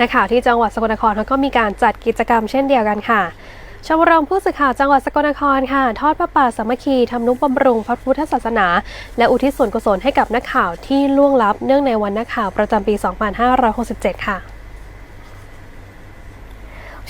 นักข่าวที่จังหวัดสกลนครเขาก็มีการจัดกิจกรรมเช่นเดียวกันค่ะชมรมผู้สื่อข่าวจังหวัดสกลนครค่ะ ทอดพระป่าสามัคคีทำนุบำรุงพระพุทธศาสนา และอุทิศส่วนกุศลให้กับนักข่าวที่ล่วงลับเนื่องในวันนักข่าวประจำปี 2567 ค่ะ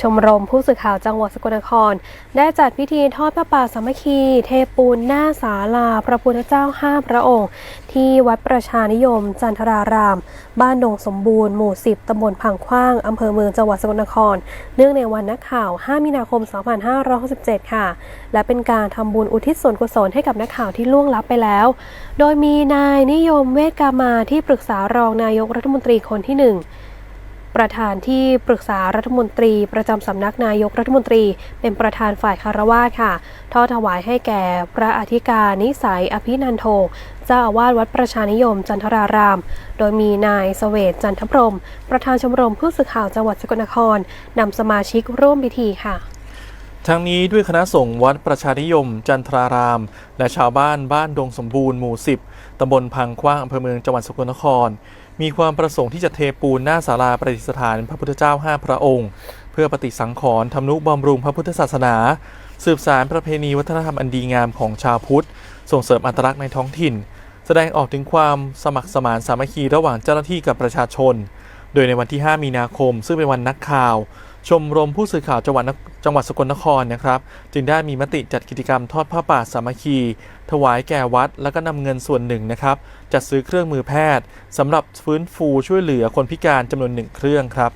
ชมรมผู้สื่อข่าวจังหวัดสกลนคร ได้จัดพิธีทอดพระป่าสามัคคี เทปูนหน้าศาลาพระพุทธเจ้าห้าพระองค์ ที่วัดประชานิยม จันทราราม บ้านดงสมบูรณ์หมู่ 10 ตำบลพังขว้าง อำเภอเมืองจังหวัดสกลนคร เนื่องในวันนักข่าว 5 มีนาคม 2567 ค่ะ และเป็นการทำบุญอุทิศส่วนกุศลให้กับนักข่าวที่ล่วงลับไปแล้ว โดยมีนายนิยมเวกามาที่ปรึกษารองนายกรัฐมนตรีคนที่หนึ่ง ประธานที่ปรึกษารัฐมนตรี ประจำสำนักนายกรัฐมนตรี เป็นประธานฝ่ายคารวาสค่ะ ทอดถวายให้แก่พระอธิการนิสัยอภินันโทเจ้าอาวาสวัดประชานิยมจันทราราม โดยมีนายเสวตจันทพรม ประธานชมรมผู้สื่อข่าวจังหวัดสกลนครนำสมาชิกร่วมพิธีค่ะ ทั้งนี้ด้วยคณะสงฆ์วัดประชานิยม จันทราราม และชาวบ้านบ้านดงสมบูรณ์หมู่ 10 ตำบลพังคว้างอำเภอเมืองจังหวัดสกลนคร มีความประสงค์ที่จะเทปูนหน้าศาลาประดิษฐานพระพุทธเจ้าห้าพระองค์ เพื่อปฏิสังขรณ์ทำนุบำรุงพระพุทธศาสนา สืบสารประเพณีวัฒนธรรมอันดีงามของชาวพุทธ ส่งเสริมอัตลักษณ์ในท้องถิ่น แสดงออกถึงความสมัครสมานสามัคคีระหว่างเจ้าหน้าที่กับประชาชน โดยในวันที่ 5 มีนาคม ซึ่งเป็นวันนักข่าว ชมรมผู้สื่อข่าวจังหวัดจังหวัดสกลนครนะครับ จึงได้มีมติจัดกิจกรรมทอดผ้าป่าสามัคคี ถวายแก่วัด แล้วก็นำเงินส่วนหนึ่งนะครับ จัดซื้อเครื่องมือแพทย์สำหรับฟื้นฟูช่วยเหลือคนพิการจำนวนหนึ่งเครื่องครับ